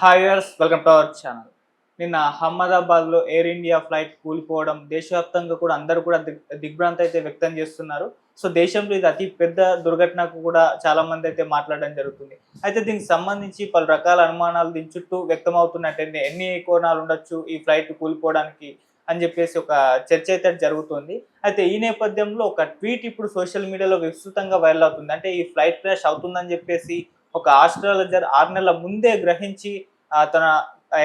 హాయర్స్ welcome to our channel నిన్న అహ్మదాబాద్లో air India flight కూలిపోవడం దేశవ్యాప్తంగా కూడా అందరూ కూడా దిగ్భ్రాంతి అయితే వ్యక్తం చేస్తున్నారు. సో దేశంలో ఇది అతి పెద్ద దుర్ఘటనకు కూడా చాలా మంది అయితే మాట్లాడడం జరుగుతుంది. అయితే దీనికి సంబంధించి పలు రకాల అనుమానాలు దీని చుట్టూ వ్యక్తం అవుతున్నట్టే ఎన్ని కోణాలు ఉండొచ్చు ఈ ఫ్లైట్ కూలిపోవడానికి అని చెప్పేసి ఒక చర్చ అయితే జరుగుతుంది. అయితే ఈ నేపథ్యంలో ఒక ట్వీట్ ఇప్పుడు సోషల్ మీడియాలో విస్తృతంగా వైరల్ అవుతుంది. అంటే ఈ ఫ్లైట్ క్రాష్ అవుతుందని చెప్పేసి ఒక ఆస్ట్రాలజర్ ఆరు నెలల ముందే గ్రహించి తన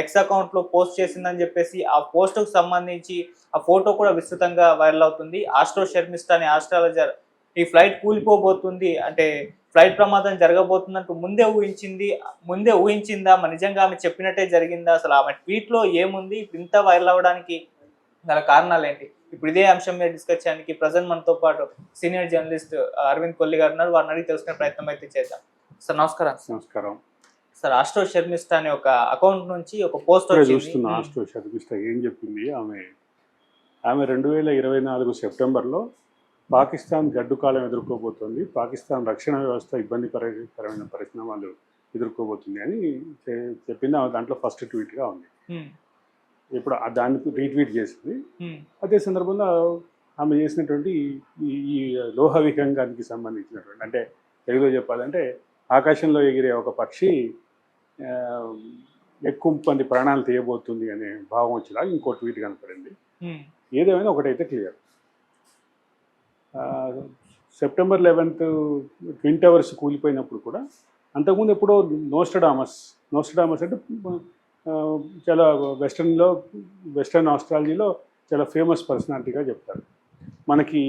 ఎక్స్ అకౌంట్లో పోస్ట్ చేసిందని చెప్పేసి ఆ పోస్ట్కు సంబంధించి ఆ ఫోటో కూడా విస్తృతంగా వైరల్ అవుతుంది. ఆస్ట్రో షర్మిస్టా అనే ఆస్ట్రాలజర్ ఈ ఫ్లైట్ కూలిపోబోతుంది. అంటే ఫ్లైట్ ప్రమాదం జరగబోతుందంటూ ముందే ఊహించింది ముందే ఊహించిందా? మరి నిజంగా ఆమె చెప్పినట్టే జరిగిందా? అసలు ఆమె ట్వీట్లో ఏముంది? ఇప్పుడు ఇంత వైరల్ అవ్వడానికి గల కారణాలు ఏంటి ఇప్పుడు ఇదే అంశం మీద డిస్కస్ చేయడానికి ప్రజెంట్ మనతో పాటు సీనియర్ జర్నలిస్ట్ అరవింద్ కొల్లి గారు ఉన్నారు. వారిని అడిగి తెలుసుకునే ప్రయత్నం అయితే చేద్దాం. సార్ నమస్కారం. నమస్కారం. సార్ ఆస్ట్రో షర్మిస్టా అనే ఒక అకౌంట్ నుంచి ఒక పోస్ట్ చూస్తున్న ఆస్ట్రో శర్మిష్ట ఏం చెప్పింది? ఆమె ఆమె రెండు వేల ఇరవై నాలుగు సెప్టెంబర్లో పాకిస్తాన్ గడ్డు కాలం ఎదుర్కోబోతోంది. పాకిస్తాన్ రక్షణ వ్యవస్థ ఇబ్బందికరమైన పరిణామాలు ఎదుర్కోబోతుంది అని చెప్పింది. ఆమె దాంట్లో ఫస్ట్ ట్వీట్గా ఉంది. ఇప్పుడు దాన్ని రీట్వీట్ చేసింది. అదే సందర్భంలో ఆమె చేసినటువంటి ఈ- ఈ లోహ విహంగానికి సంబంధించినటువంటి అంటే తెలుగులో చెప్పాలంటే ఆకాశంలో ఎగిరే ఒక పక్షి ఎక్కువ మంది ప్రాణాలు తీయబోతుంది అనే భావం వచ్చేలాగా ఇంకో ట్వీట్ కనపడింది. ఏదేమైనా ఒకటైతే clear. September eleventh twin towers కూలిపోయినప్పుడు కూడా అంతకుముందు ఎప్పుడో నోస్టడామస్ నోస్టడామస్ అంటే చాలా వెస్టర్న్లో వెస్టర్న్ ఆస్ట్రాలజీలో చాలా ఫేమస్ పర్సనాలిటీగా చెప్తారు. మనకి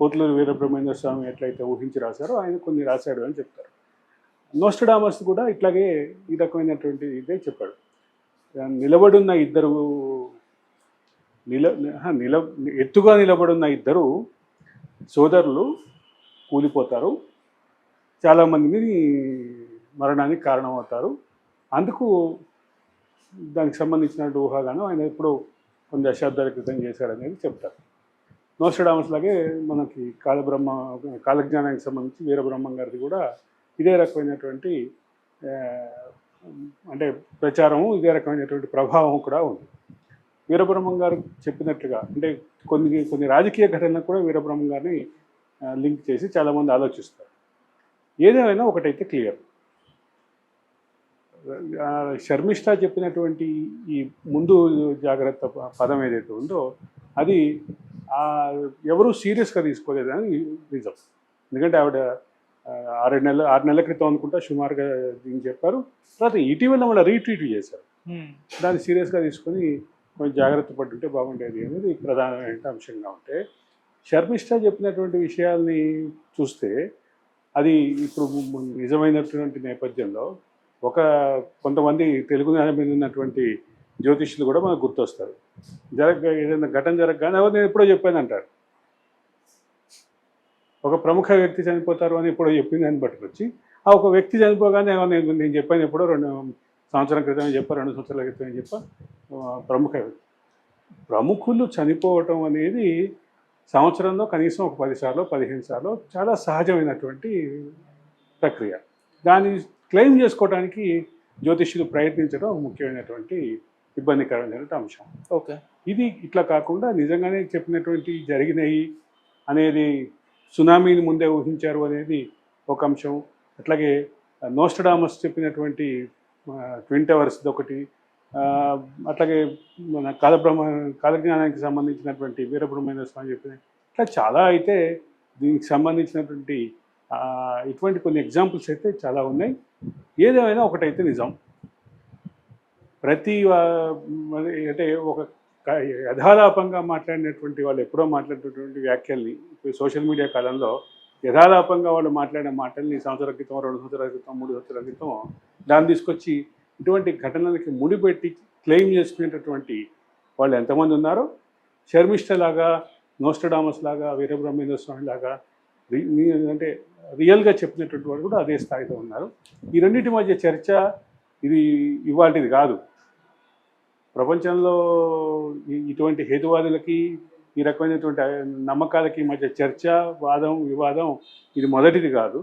పోతులూరు వీరబ్రహ్మేంద్ర స్వామి ఎట్లయితే ఊహించి రాశారో ఆయన కొన్ని రాశాడు అని చెప్తారు. నోస్టడామస్ కూడా ఇట్లాగే ఈ రకమైనటువంటి ఇదే చెప్పాడు. నిలబడున్న ఇద్దరు నిల నిల ఎత్తుగా నిలబడున్న ఇద్దరు సోదరులు కూలిపోతారు. చాలామందిని మరణానికి కారణమవుతారు. అందుకు దానికి సంబంధించిన ఊహాగానం ఆయన ఎప్పుడు కొన్ని దశాబ్దాల క్రితం చేశాడనేది చెప్తారు. నోస్టడామస్ లాగే మనకి కాలబ్రహ్మ కాలజ్ఞానానికి సంబంధించి వీరబ్రహ్మం గారిది కూడా ఇదే రకమైనటువంటి అంటే ప్రచారము ఇదే రకమైనటువంటి ప్రభావం కూడా ఉంది. వీరబ్రహ్మం గారు చెప్పినట్లుగా అంటే కొన్ని కొన్ని రాజకీయ ఘటనలకు కూడా వీరబ్రహ్మం గారిని లింక్ చేసి చాలామంది ఆలోచిస్తారు. ఏదేమైనా ఒకటైతే క్లియర్. శర్మిష్ట శర్మిష్ఠ చెప్పినటువంటి ఈ ముందు జాగ్రత్త పదం ఏదైతే ఉందో అది ఎవరూ సీరియస్గా తీసుకోలేదని నిజం ఎందుకంటే ఆవిడ ఆరు నెలల ఆరు నెలల క్రితం అనుకుంటా సుమారుగా దీన్ని చెప్పారు. తర్వాత ఇటీవల మళ్ళీ రీట్వీట్ చేశారు. దాన్ని సీరియస్గా తీసుకొని కొంచెం జాగ్రత్త పడుంటే బాగుండేది అనేది ప్రధానమైన అంశంగా ఉంటే శర్మిష్ఠ చెప్పినటువంటి విషయాల్ని చూస్తే అది ఇప్పుడు నిజమైనటువంటి నేపథ్యంలో ఒక కొంతమంది తెలుగు నేల మీద ఉన్నటువంటి జ్యోతిష్యులు కూడా మనకు గుర్తొస్తారు. జరగ ఏదైనా ఘటన జరగగానే "ఓ, నేను ఎప్పుడో చెప్పాను అంటారు. ఒక ప్రముఖ వ్యక్తి చనిపోతారు అని ఎప్పుడో చెప్పింది అని పట్టుకొచ్చి ఆ ఒక వ్యక్తి చనిపోగానే "ఓ, నేను నేను చెప్పాను ఎప్పుడో రెండు సంవత్సరం క్రితమే చెప్పా రెండు సంవత్సరాల క్రితమే చెప్పా ఆ, ప్రముఖ వ్యక్తి. ప్రముఖులు చనిపోవటం అనేది సంవత్సరంలో కనీసం ఒక పది సార్లు పదిహేను సార్లు చాలా సహజమైనటువంటి ప్రక్రియ. దాన్ని క్లెయిమ్ చేసుకోవడానికి జ్యోతిష్యులు ప్రయత్నించడం ఒక ముఖ్యమైనటువంటి ఇబ్బందికరమైనటువంటి అంశం. ఓకే. ఇది ఇట్లా కాకుండా నిజంగానే చెప్పినటువంటి జరిగినాయి అనేది సునామీని ముందే ఊహించారు అనేది ఒక అంశం. అట్లాగే నోస్టడామస్ చెప్పినటువంటి ట్విన్ టవర్స్ ఒకటి అట్లాగే మన కాలబ్రహ్మ కాలజ్ఞానానికి సంబంధించినటువంటి వీరబ్రహ్మేంద్ర స్వామి చెప్పిన ఇట్లా చాలా అయితే దీనికి సంబంధించినటువంటి ఇటువంటి కొన్ని ఎగ్జాంపుల్స్ అయితే చాలా ఉన్నాయి. ఏదేమైనా ఒకటైతే నిజం. ప్రతి అంటే ఒక యథాలాపంగా మాట్లాడినటువంటి వాళ్ళు ఎప్పుడో మాట్లాడినటువంటి వ్యాఖ్యల్ని ఇప్పుడు సోషల్ మీడియా కాలంలో యథాలాపంగా వాళ్ళు మాట్లాడిన మాటల్ని సంవత్సరాల క్రితం రెండు సంవత్సరాల క్రితం మూడు సంవత్సరాల క్రితం దాన్ని తీసుకొచ్చి ఇటువంటి ఘటనలకి ముడిపెట్టి క్లెయిమ్ చేసుకునేటటువంటి వాళ్ళు ఎంతమంది ఉన్నారో శర్మిష్ఠ లాగా నోస్టడామస్ లాగా వీరబ్రహ్మేంద్ర స్వామి లాగా అంటే రియల్గా చెప్పినటువంటి వాళ్ళు కూడా అదే స్థాయిలో ఉన్నారు. ఈ రెండింటి మధ్య చర్చ ఇది ఇవాటిది కాదు. ప్రపంచంలో ఇటువంటి హేతువాదులకి ఈ రకమైనటువంటి నమ్మకాలకి మధ్య చర్చ వాదం వివాదం ఇది మొదటిది కాదు.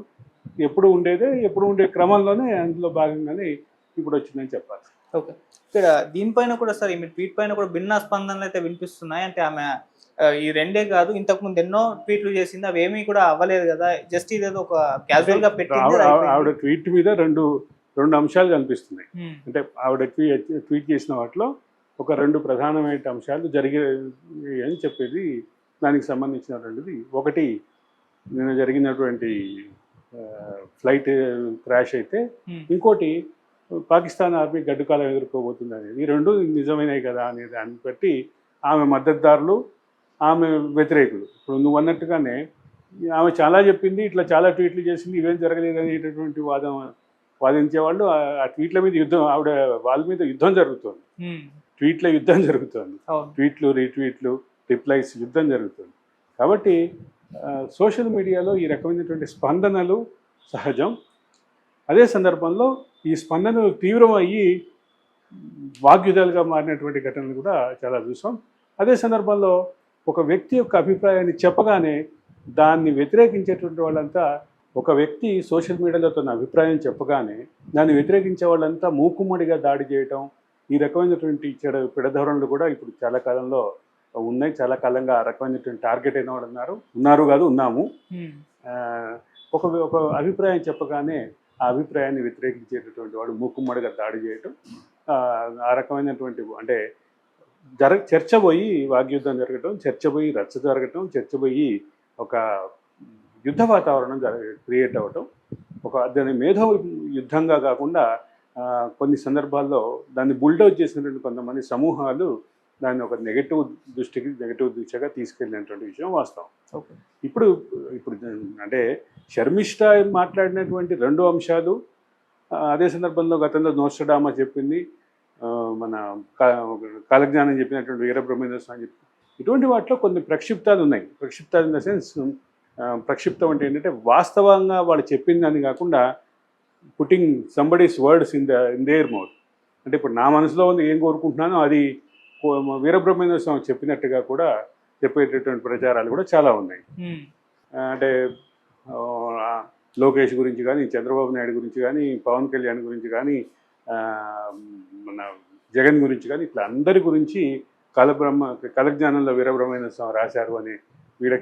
ఎప్పుడు ఉండేదే ఎప్పుడు ఉండే క్రమంలోనే అందులో భాగంగానే ఇప్పుడు వచ్చిందని చెప్పాలి. ఓకే. ఇక్కడ దీనిపైన కూడా సార్ ఈమె ట్వీట్ పైన కూడా భిన్న స్పందనలు అయితే వినిపిస్తున్నాయి. అంటే ఆమె ఈ రెండే కాదు ఇంతకు ముందు ఎన్నో ట్వీట్లు చేసింది అవి ఏమీ కూడా అవ్వలేదు కదా. జస్ట్ ఇదేదో ఒక క్యాజువల్గా అయిపోయింది. ఆవిడ ట్వీట్ మీద రెండు రెండు అంశాలు కనిపిస్తున్నాయి. అంటే ఆవిడ ట్వీట్ ట్వీట్ చేసిన వాటిలో ఒక రెండు ప్రధానమైన అంశాలు జరిగాయి అని చెప్పేది దానికి సంబంధించినటువంటిది. ఒకటి నిన్న జరిగినటువంటి ఫ్లైట్ క్రాష్ అయితే ఇంకోటి పాకిస్తాన్ ఆర్మీ గడ్డుకాలం ఎదుర్కోబోతుంది అనేది. ఈ రెండు నిజమైనవి కదా అనే దాన్ని బట్టి ఆమె మద్దతుదారులు ఆమె వ్యతిరేకులు. ఇప్పుడు నువ్వు అన్నట్టుగానే ఆమె చాలా చెప్పింది ఇట్లా చాలా ట్వీట్లు చేసింది ఇవేం జరగలేదు అనేటటువంటి వాదం వాదించే వాళ్ళు ఆ- ట్వీట్ల మీద యుద్ధం ఆవిడ వాళ్ళ మీద యుద్ధం జరుగుతుంది. ట్వీట్ల యుద్ధం జరుగుతుంది. ట్వీట్లు రీట్వీట్లు రిప్లైస్ యుద్ధం జరుగుతుంది. కాబట్టి సోషల్ మీడియాలో ఈ రకమైనటువంటి స్పందనలు సహజం. అదే సందర్భంలో ఈ స్పందనలు తీవ్రం అయ్యి వాగ్యుధాలుగా మారినటువంటి ఘటనలు కూడా చాలా చూసాం. అదే సందర్భంలో ఒక వ్యక్తి యొక్క అభిప్రాయాన్ని చెప్పగానే దాన్ని వ్యతిరేకించేటువంటి వాళ్ళంతా ఒక వ్యక్తి సోషల్ మీడియాలో తన అభిప్రాయం చెప్పగానే దాన్ని వ్యతిరేకించే వాళ్ళంతా మూకుమ్మడిగా దాడి చేయటం ఈ రకమైనటువంటి చెడ పిడధోరణులు కూడా ఇప్పుడు చాలా కాలంలో ఉన్నాయి. చాలా కాలంగా ఆ రకమైనటువంటి టార్గెట్ అయిన వాళ్ళు ఉన్నారు. ఉన్నారు కాదు ఉన్నాము. ఒక ఒక అభిప్రాయం చెప్పగానే ఆ అభిప్రాయాన్ని వ్యతిరేకించేటటువంటి వాడు మూకుమ్మడిగా దాడి చేయటం ఆ, ఆ రకమైనటువంటి అంటే జర చర్చ పోయి వాగ్యుద్ధం జరగటం చర్చ పోయి రచ్చ జరగటం చర్చ పోయి ఒక యుద్ధ వాతావరణం క్రియేట్ అవ్వటం. ఒక దాని మేధో యుద్ధంగా కాకుండా కొన్ని సందర్భాల్లో దాన్ని బుల్డౌజ్ చేసినటువంటి కొంతమంది సమూహాలు దాన్ని ఒక నెగటివ్ దృష్టికి నెగటివ్ దిశగా తీసుకెళ్ళినటువంటి విషయం వాస్తవం. ఇప్పుడు ఇప్పుడు అంటే శర్మిష్ట మాట్లాడినటువంటి రెండు అంశాలు అదే సందర్భంలో గతంలో నోస్టడామా చెప్పింది మన కాలజ్ఞానం చెప్పినటువంటి వీరబ్రహ్మేంద్ర స్వామి చెప్పి ఇటువంటి వాటిలో కొన్ని ప్రక్షిప్తాలు ఉన్నాయి. ప్రక్షిప్తాలు ఇన్ ద సెన్స్ ప్రక్షిప్తం అంటే ఏంటంటే వాస్తవంగా వాళ్ళు చెప్పిందని కాకుండా putting somebody's words in the in their mouth అంటే ఇప్పుడు నా మనసులో ఉంది ఏం కోరుకుంటున్నానో అది వీరబ్రహ్మేంద్ర స్వామి చెప్పినట్టుగా కూడా చెప్పేటటువంటి ప్రచారాలు కూడా చాలా ఉన్నాయి. అంటే లోకేష్ గురించి కానీ చంద్రబాబు నాయుడు గురించి కానీ పవన్ కళ్యాణ్ గురించి కానీ మన జగన్ గురించి కానీ ఇట్లా అందరి గురించి కలబ్రహ్మ కలజ్ఞానంలో వీరబ్రహ్మేంద్ర స్వామి రాశారు అనే